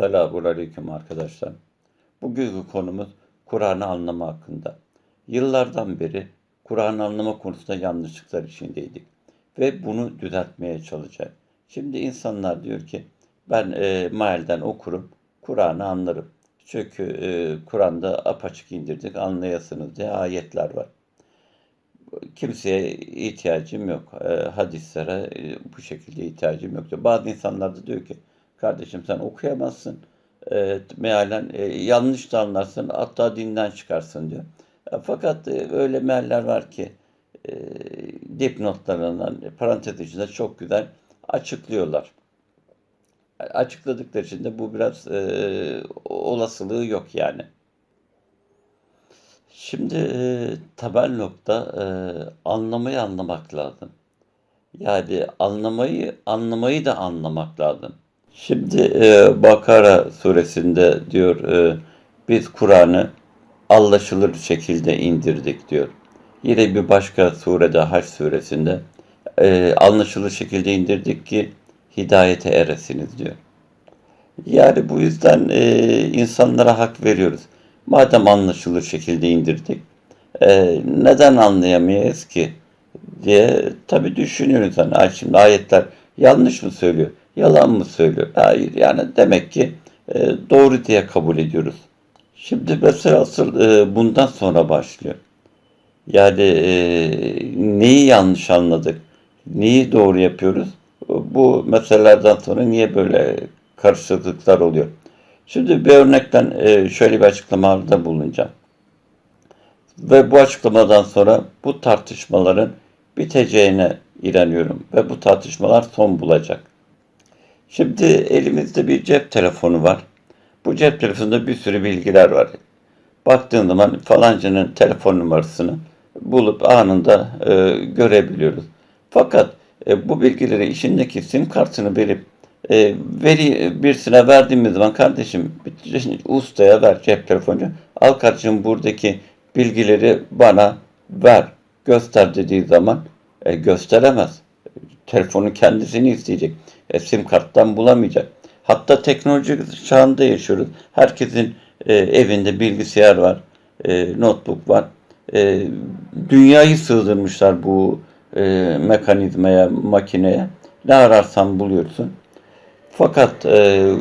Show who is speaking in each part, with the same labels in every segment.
Speaker 1: Selamun Aleyküm arkadaşlar. Bugünkü konumuz Kur'an'ı anlama hakkında. Yıllardan beri Kur'an'ı anlama konusunda yanlışlıklar içindeydik. Ve bunu düzeltmeye çalışacağız. Şimdi insanlar diyor ki ben e, mahalden okurum, Kur'an'ı anlarım. Çünkü e, Kur'an'da apaçık indirdik, anlayasınız diye ayetler var. Kimseye ihtiyacım yok. E, hadislere e, bu şekilde ihtiyacım yok diyor. Bazı insanlar da diyor ki kardeşim sen okuyamazsın. E, mealen e, yanlış da anlarsın hatta dinden çıkarsın diyor. E, fakat e, öyle mealler var ki e, dipnotlarından parantez içinde çok güzel açıklıyorlar. Açıkladıkları için de bu biraz e, olasılığı yok yani. Şimdi e, temel nokta e, anlamayı anlamak lazım. Yani anlamayı anlamayı da anlamak lazım. Şimdi e, Bakara suresinde diyor e, biz Kur'an'ı anlaşılır şekilde indirdik diyor. Yine bir başka surede Haç suresinde e, anlaşılır şekilde indirdik ki hidayete eresiniz diyor. Yani bu yüzden e, insanlara hak veriyoruz. Madem anlaşılır şekilde indirdik, e, neden anlayamayız ki diye tabii düşünüyor insan. Ay şimdi ayetler yanlış mı söylüyor, yalan mı söylüyor? Hayır yani demek ki e, doğru diye kabul ediyoruz. Şimdi mesela asıl e, bundan sonra başlıyor. Yani e, neyi yanlış anladık, neyi doğru yapıyoruz? Bu meselelerden sonra niye böyle karışıklıklar oluyor? Şimdi bir örnekten e, şöyle bir açıklamada bulunacağım. Ve bu açıklamadan sonra bu tartışmaların biteceğine inanıyorum ve bu tartışmalar son bulacak. Şimdi elimizde bir cep telefonu var. Bu cep telefonunda bir sürü bilgiler var. Baktığın zaman falancının telefon numarasını bulup anında e, görebiliyoruz. Fakat e, bu bilgileri içindeki sim kartını verip e, veri birisine verdiğimiz zaman kardeşim ustaya ver cep telefoncu. Al kardeşim buradaki bilgileri bana ver göster dediği zaman e, gösteremez. Telefonun kendisini isteyecek. E, sim karttan bulamayacak. Hatta teknoloji çağında yaşıyoruz. Herkesin e, evinde bilgisayar var, e, notebook var. E, dünyayı sığdırmışlar bu e, mekanizmaya, makineye. Ne ararsan buluyorsun. Fakat e,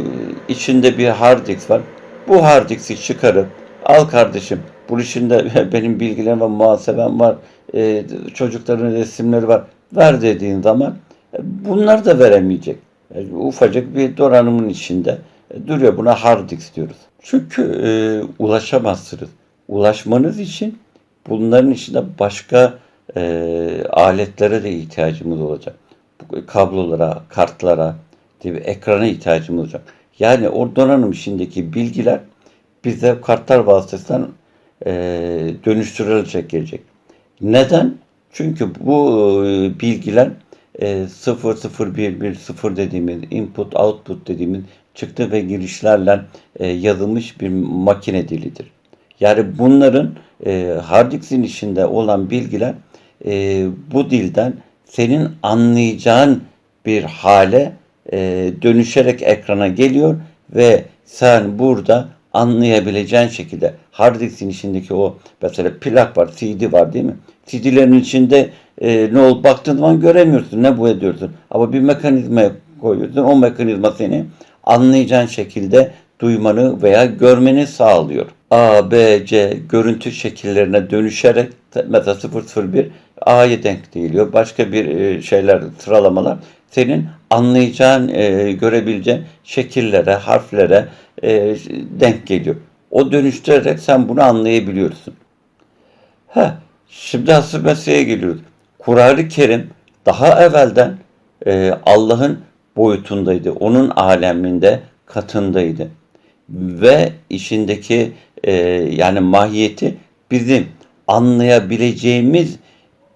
Speaker 1: içinde bir hard disk var. Bu hard diski çıkarıp al kardeşim bu içinde benim bilgilerim var, muhasebem var, e, çocukların resimleri var. Ver dediğin zaman e, bunlar da veremeyecek. Yani ufacık bir donanımın içinde e, duruyor. Buna hard disk diyoruz. Çünkü e, ulaşamazsınız. Ulaşmanız için bunların içinde başka e, aletlere de ihtiyacımız olacak. Kablolara, kartlara, gibi ekrana ihtiyacımız olacak. Yani o donanım içindeki bilgiler bize kartlar vasıtasıyla e, dönüştürülecek gelecek. Neden? Çünkü bu e, bilgiler e, 00110 dediğimiz input output dediğimiz çıktı ve girişlerle e, yazılmış bir makine dilidir. Yani bunların e, hard disk'in içinde olan bilgiler e, bu dilden senin anlayacağın bir hale e, dönüşerek ekrana geliyor ve sen burada anlayabileceğin şekilde hard disk'in içindeki o mesela plak var, CD var değil mi? CD'lerin içinde e, ne ol baktığın zaman göremiyorsun, ne bu ediyorsun. Ama bir mekanizma koyuyorsun, o mekanizma seni anlayacağın şekilde duymanı veya görmeni sağlıyor. A, B, C görüntü şekillerine dönüşerek mesela 001 A'ya denk geliyor. Başka bir e, şeyler, sıralamalar senin anlayacağın, e, görebileceğin şekillere, harflere e, denk geliyor. O dönüştürerek sen bunu anlayabiliyorsun. Ha, şimdi asıl meseleye geliyoruz. Kur'an-ı Kerim daha evvelden e, Allah'ın boyutundaydı. Onun aleminde, katındaydı. Ve içindeki e, yani mahiyeti bizim anlayabileceğimiz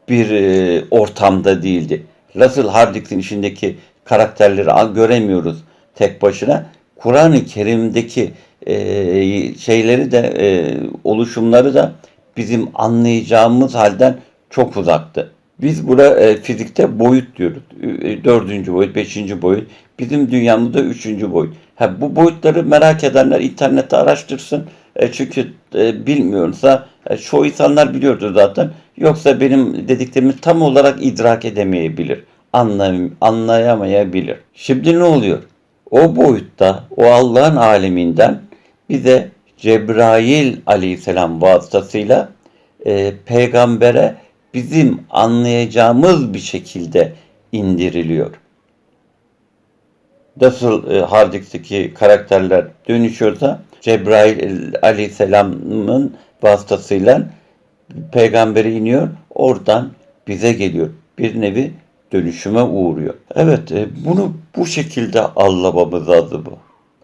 Speaker 1: bir e, ortamda değildi. Russell Hardwick'in içindeki karakterleri göremiyoruz tek başına. Kur'an-ı Kerim'deki e, şeyleri de e, oluşumları da bizim anlayacağımız halden çok uzaktı. Biz buna e, fizikte boyut diyoruz. E, dördüncü boyut, beşinci boyut. Bizim dünyamızda üçüncü boyut. Ha, bu boyutları merak edenler internette araştırsın. E, çünkü e, bilmiyorsa e, çoğu insanlar biliyordur zaten. Yoksa benim dediklerimi tam olarak idrak edemeyebilir. Anlay anlayamayabilir. Şimdi ne oluyor? O boyutta, o Allah'ın aleminden bize Cebrail aleyhisselam vasıtasıyla e, peygambere bizim anlayacağımız bir şekilde indiriliyor. Nasıl e, Hardix'teki karakterler dönüşüyorsa Cebrail aleyhisselamın vasıtasıyla peygambere iniyor. Oradan bize geliyor. Bir nevi dönüşüme uğruyor. Evet e, bunu bu şekilde anlamamız lazım.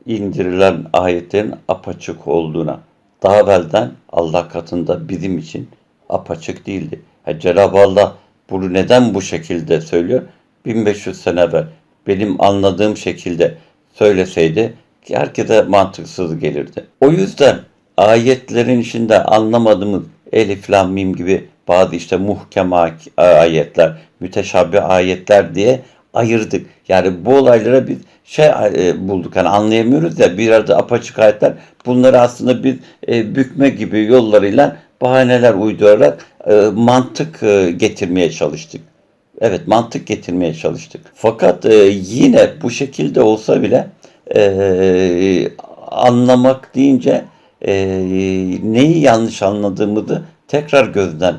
Speaker 1: İndirilen ayetlerin apaçık olduğuna. Daha evvelden Allah katında bizim için apaçık değildi. Ha, Cenab-ı Allah bunu neden bu şekilde söylüyor? 1500 sene evvel benim anladığım şekilde söyleseydi herkese mantıksız gelirdi. O yüzden ayetlerin içinde anlamadığımız elif, lam, mim gibi bazı işte muhkem ayetler, müteşabbih ayetler diye ayırdık. Yani bu olaylara biz şey e, bulduk hani anlayamıyoruz ya bir arada apaçık ayetler bunları aslında bir e, bükme gibi yollarıyla bahaneler uydurarak e, mantık getirmeye çalıştık. Evet mantık getirmeye çalıştık. Fakat yine bu şekilde olsa bile e, anlamak deyince e, neyi yanlış anladığımızı tekrar gözden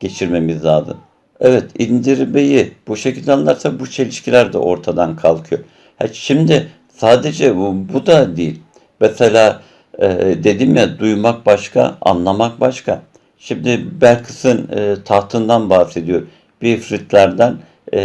Speaker 1: geçirmemiz lazım. Evet indirmeyi bu şekilde anlarsa bu çelişkiler de ortadan kalkıyor. Ha, şimdi sadece bu, bu da değil. Mesela e, dedim ya duymak başka, anlamak başka. Şimdi Belkıs'ın e, tahtından bahsediyor. Bir ifritlerden e,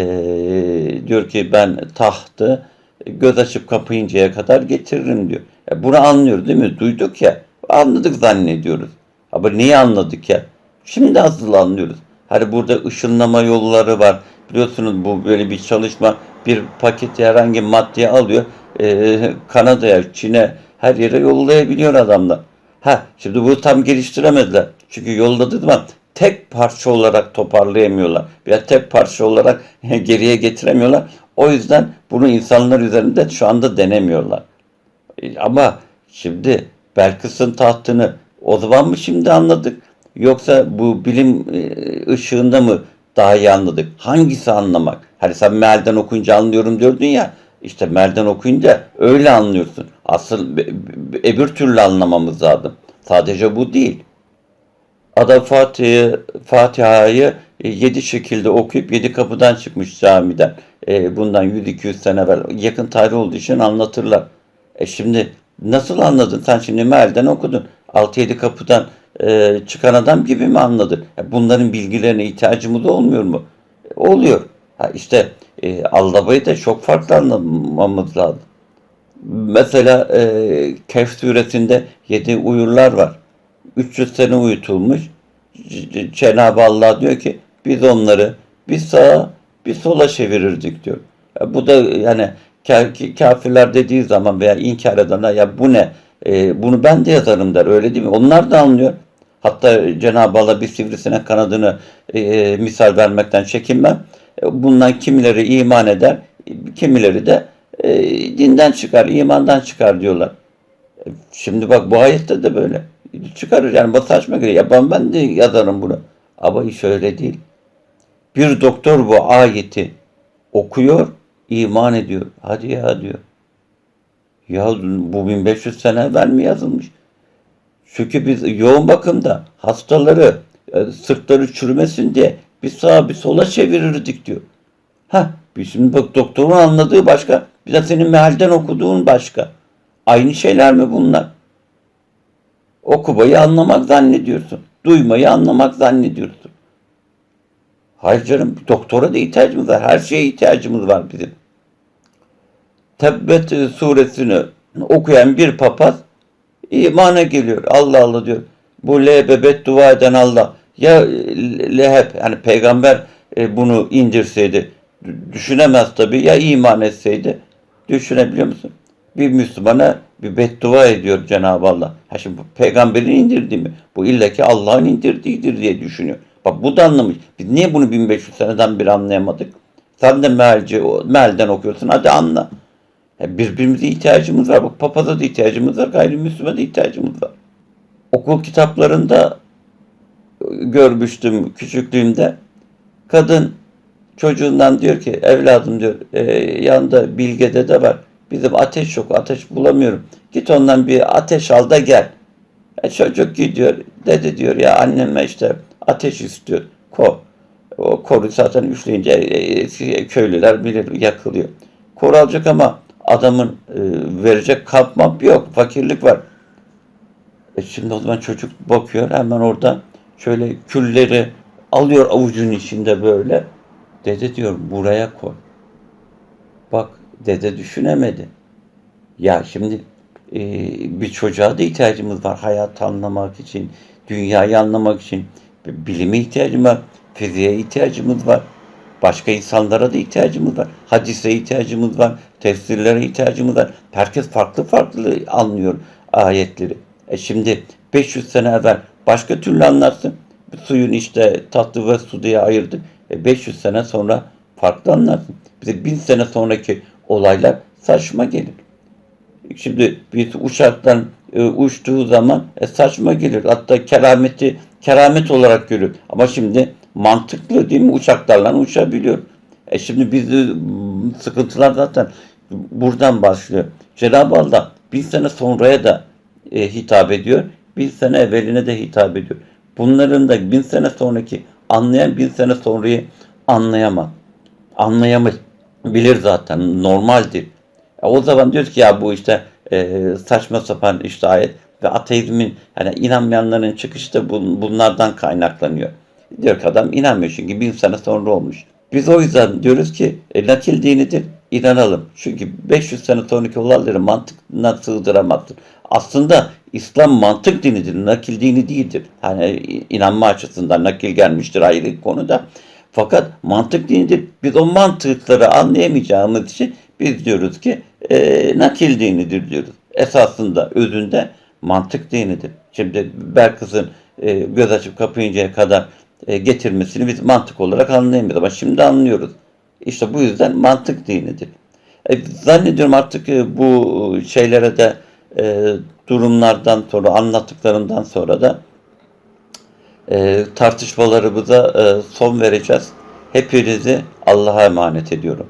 Speaker 1: diyor ki ben tahtı göz açıp kapayıncaya kadar getiririm diyor. E, bunu anlıyoruz değil mi? Duyduk ya. Anladık zannediyoruz. Ama neyi anladık ya? Şimdi asıl anlıyoruz. Hani burada ışınlama yolları var. Biliyorsunuz bu böyle bir çalışma. Bir paketi herhangi maddeyi alıyor. E, Kanada'ya, Çin'e her yere yollayabiliyor adamlar. Ha şimdi bunu tam geliştiremediler. Çünkü yolladığı zaman tek parça olarak toparlayamıyorlar. Veya tek parça olarak geriye getiremiyorlar. O yüzden bunu insanlar üzerinde şu anda denemiyorlar. E, ama şimdi Belkıs'ın tahtını o zaman mı şimdi anladık? Yoksa bu bilim e, ışığında mı daha iyi anladık? Hangisi anlamak? Hani sen mealden okuyunca anlıyorum diyordun ya. İşte mealden okuyunca öyle anlıyorsun. Asıl öbür türlü anlamamız lazım. Sadece bu değil. Adam Fatiha'yı Fatiha'yı e, yedi şekilde okuyup yedi kapıdan çıkmış camiden. E, bundan 100-200 sene evvel yakın tarih olduğu için anlatırlar. E şimdi nasıl anladın? Sen şimdi mealden okudun. 6-7 kapıdan e, çıkan adam gibi mi anladın? E, bunların bilgilerine ihtiyacımız olmuyor mu? E, oluyor. Ha işte e, Allabayı da çok farklı anlamamız lazım. Mesela e, Kehf suresinde yedi uyurlar var. 300 sene uyutulmuş. Cenab-ı Allah diyor ki biz onları bir sağa bir sola çevirirdik diyor. Ya bu da yani kafirler dediği zaman veya inkar edenler ya bu ne? E, bunu ben de yazarım der öyle değil mi? Onlar da anlıyor. Hatta Cenab-ı Allah bir sivrisinek kanadını e, misal vermekten çekinmem. E, bundan kimileri iman eder, kimileri de e, dinden çıkar, imandan çıkar diyorlar. E, şimdi bak bu ayette de böyle. Çıkarır yani bu saçma geliyor. Ya ben, de yazarım bunu. Ama iş öyle değil. Bir doktor bu ayeti okuyor, iman ediyor. Hadi ya diyor. Ya bu 1500 sene evvel mi yazılmış? Çünkü biz yoğun bakımda hastaları e, sırtları çürümesin diye bir sağa bir sola çevirirdik diyor. Ha, şimdi bak doktorun anladığı başka, bir de senin mehalden okuduğun başka. Aynı şeyler mi bunlar? Okumayı anlamak zannediyorsun. Duymayı anlamak zannediyorsun. Hayır canım doktora da ihtiyacımız var. Her şeye ihtiyacımız var bizim. Tebbet suresini okuyan bir papaz imana geliyor. Allah Allah diyor. Bu lebebet dua eden Allah. Ya leheb yani peygamber e, bunu indirseydi düşünemez tabii ya iman etseydi düşünebiliyor musun? Bir Müslümana bir beddua ediyor Cenab-ı Allah. Ha şimdi bu peygamberin indirdiği mi? Bu illa ki Allah'ın indirdiğidir diye düşünüyor. Bak bu da anlamış. Biz niye bunu 1500 seneden bir anlayamadık? Sen de mealci, mealden okuyorsun. Hadi anla. Ya birbirimize ihtiyacımız var. Bak papaza da ihtiyacımız var, gayrimüslime de ihtiyacımız var. Okul kitaplarında görmüştüm küçüklüğümde. Kadın çocuğundan diyor ki evladım diyor e, yanında Bilge dede var. Bizim ateş yok ateş bulamıyorum. Git ondan bir ateş al da gel. E, çocuk gidiyor. Dede diyor ya anneme işte ateş istiyor. Ko. O koru zaten üfleyince e, e, köylüler bilir yakılıyor. Koru alacak ama adamın e, verecek kapmap yok. Fakirlik var. E şimdi o zaman çocuk bakıyor hemen orada şöyle külleri alıyor avucunun içinde böyle. Dede diyor buraya koy. Bak dede düşünemedi. Ya şimdi e, bir çocuğa da ihtiyacımız var. Hayatı anlamak için, dünyayı anlamak için. Bilime ihtiyacımız var. Fiziğe ihtiyacımız var. Başka insanlara da ihtiyacımız var. Hadise ihtiyacımız var. Tefsirlere ihtiyacımız var. Herkes farklı farklı anlıyor ayetleri. E şimdi 500 sene evvel başka türlü anlarsın. Suyun işte tatlı ve su diye ayırdık. E 500 sene sonra farklı anlarsın. Bize 1000 sene sonraki olaylar saçma gelir. Şimdi bir uçaktan e, uçtuğu zaman e, saçma gelir. Hatta kerameti keramet olarak görür. Ama şimdi mantıklı değil mi? Uçaklarla uçabiliyor. E şimdi biz de, m, sıkıntılar zaten buradan başlıyor. Cenab-ı Allah bin sene sonraya da e, hitap ediyor. Bin sene evveline de hitap ediyor. Bunların da bin sene sonraki anlayan bin sene sonrayı anlayamaz. Anlayamaz. Bilir zaten. Normaldir. E, o zaman diyoruz ki ya bu işte e, saçma sapan işte ayet ve ateizmin yani inanmayanların çıkışı da bun- bunlardan kaynaklanıyor. Diyor ki adam inanmıyor çünkü bin sene sonra olmuş. Biz o yüzden diyoruz ki e, nakil dinidir inanalım. Çünkü 500 sene sonraki olayları mantıkla sığdıramazsın. Aslında İslam mantık dinidir, nakil dini değildir. Hani inanma açısından nakil gelmiştir ayrı konuda. Fakat mantık dinidir. Biz o mantıkları anlayamayacağımız için biz diyoruz ki e, nakil dinidir diyoruz. Esasında, özünde mantık dinidir. Şimdi Belkıs'ın e, göz açıp kapayıncaya kadar e, getirmesini biz mantık olarak anlayamıyoruz. Ama şimdi anlıyoruz. İşte bu yüzden mantık dinidir. E, zannediyorum artık e, bu şeylere de e, durumlardan sonra, anlattıklarından sonra da e, tartışmalarımıza e, son vereceğiz. Hepinizi Allah'a emanet ediyorum.